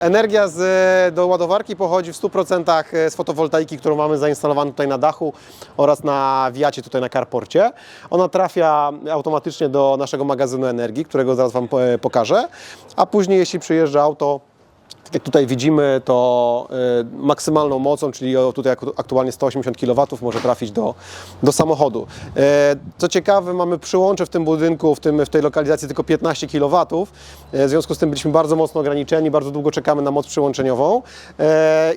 Energia z, e, do ładowarki pochodzi w 100% z fotowoltaiki, którą mamy zainstalowaną tutaj na dachu oraz na wiacie tutaj na carporcie. Ona trafia automatycznie do naszego magazynu energii, którego zaraz Wam e, pokażę, a później jeśli przyjeżdża auto, jak tutaj widzimy, to e, maksymalną mocą, czyli tutaj ak- aktualnie 180 kW może trafić do, do samochodu. E, Co ciekawe, mamy przyłącze w tym budynku, w, tym, w tej lokalizacji tylko 15 kW. E, W związku z tym byliśmy bardzo mocno ograniczeni, bardzo długo czekamy na moc przyłączeniową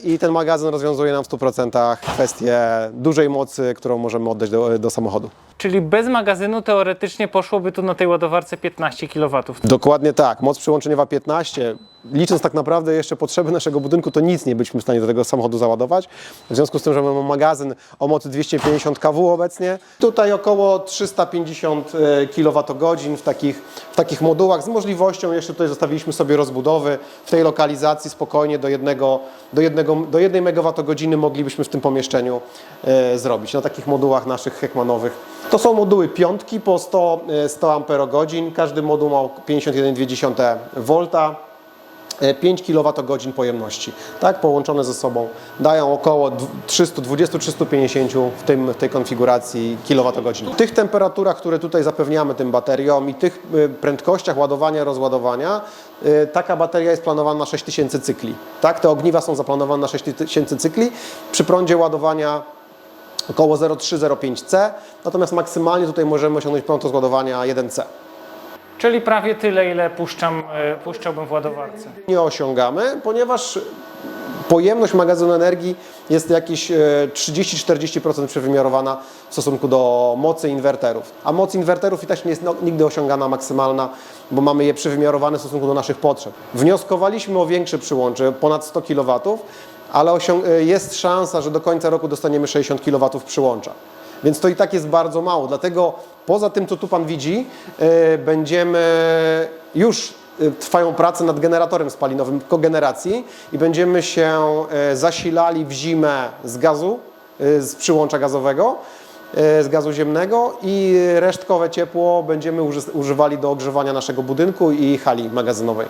i ten magazyn rozwiązuje nam w 100% kwestię dużej mocy, którą możemy oddać do, do samochodu. Czyli bez magazynu teoretycznie poszłoby tu na tej ładowarce 15 kW. Dokładnie tak. Moc przyłączeniowa 15. Licząc tak naprawdę jeszcze potrzeby naszego budynku, to nic nie byliśmy w stanie do tego samochodu załadować. W związku z tym, że mamy magazyn o mocy 250 kW obecnie, tutaj około 350 kWh w takich, w takich modułach z możliwością, jeszcze tutaj zostawiliśmy sobie rozbudowy w tej lokalizacji spokojnie do jednego, do jednego, do jednej MWh moglibyśmy w tym pomieszczeniu e, zrobić, na takich modułach naszych Heckmanowych. To są moduły piątki po 100, e, 100 Ah, każdy moduł ma 51,2 V. e, 5 kWh pojemności, tak, połączone ze sobą dają około 320-350 w, tym, w tej konfiguracji kWh. Tych temperaturach, które tutaj zapewniamy tym bateriom i tych y, prędkościach ładowania, rozładowania, y, taka bateria jest planowana na 6000 cykli, tak, te ogniwa są zaplanowane na 6000 cykli, przy prądzie ładowania około 0,3-0,5 C, natomiast maksymalnie tutaj możemy osiągnąć prąd rozładowania 1C. Czyli prawie tyle, ile puszczam, e, puszczałbym w ładowarce. nie osiągamy, ponieważ pojemność magazynu energii jest jakieś e, 30-40% przewymiarowana w stosunku do mocy inwerterów. A moc inwerterów i tak nie jest no, nigdy osiągana maksymalna, bo mamy je przewymiarowane w stosunku do naszych potrzeb. Wnioskowaliśmy o większe przyłącze, ponad 100 kW, ale e, jest szansa, że do końca roku dostaniemy 60 kW przyłącza. Więc to i tak jest bardzo mało. Dlatego poza tym, co tu Pan widzi, e, będziemy już e, trwają prace nad generatorem spalinowym kogeneracji i będziemy się e, zasilali w zimę z gazu, z przyłącza gazowego, z gazu ziemnego i resztkowe ciepło będziemy uży- używali do ogrzewania naszego budynku i hali magazynowej.